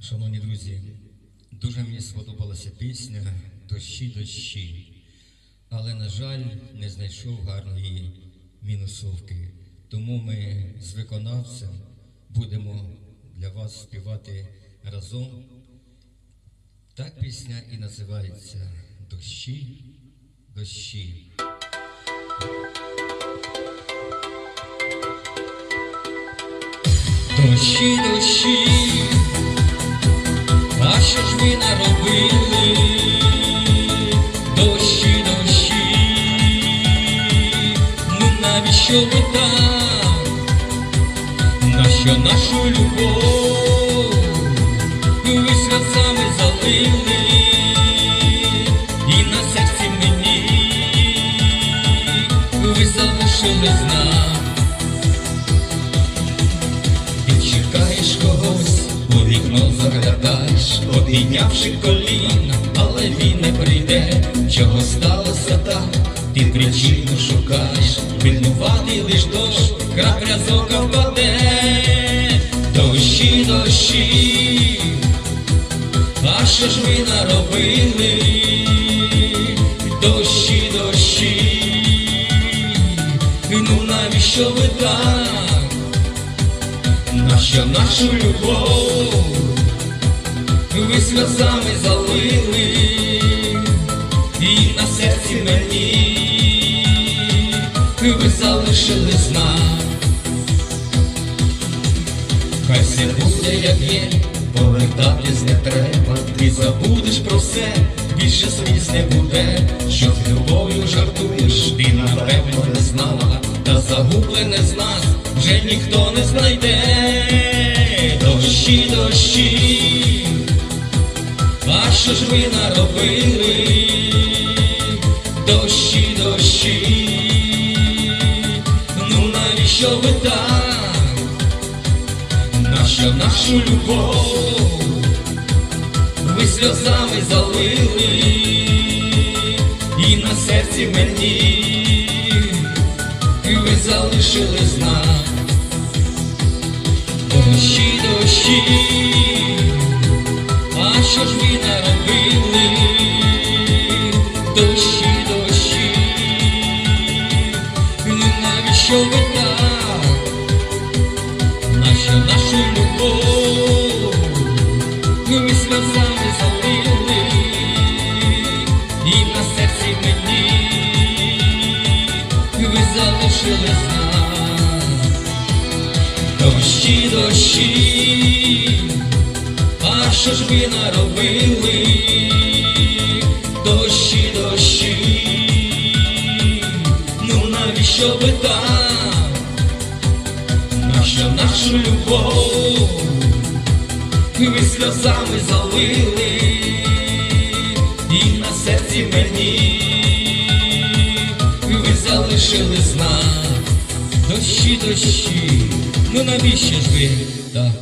Шановні друзі, дуже мені сподобалася пісня Дощі дощі, але, на жаль, не знайшов гарної мінусовки. Тому ми з виконавцем будемо для вас співати разом. Так пісня і називається Дощі, дощі. Дощі, дощі, а що ж ви наробили? Дощі, дощі, ну навіщо ви так? Нащо нашу любов ви сльозами залили і на серці мені ви залишили знак. Вікно заглядаєш, обійнявши коліна, але він не прийде, чого сталося так, ти причину шукаєш, винуватий лиш дощ, крапля з ока впаде, дощі, дощі, а що ж ви наробили? Дощі, дощі, ну навіщо ви так? Нащо нашу любов. Ви сльозами залили. І на серці мені. Ви залишили знак. Хай все буде, як є, повертатись не треба, ти забудеш про все, більше сліз не буде, що з любов'ю жартуєш, ти напевно не знала, Дощі, дощі, а що ж ви наробили? Дощі, дощі, ну навіщо ви так? Нащо нашу любов ви сльозами залили і на серці мені ви залишили знак. Дощі, дощі, а що ж ви наробили? Дощі, дощі, ну навіщо ви так? Нащо нашу любов ви сльозами залили і на серці мені ви залишили знак. Дощі, дощі, а що ж ви наробили? Дощі, дощі, ну навіщо ви так? Нащо нашу любов ви сльозами залили і на серці мені ви залишили знак. Дощі, дощі, ну навіщо ж ви так?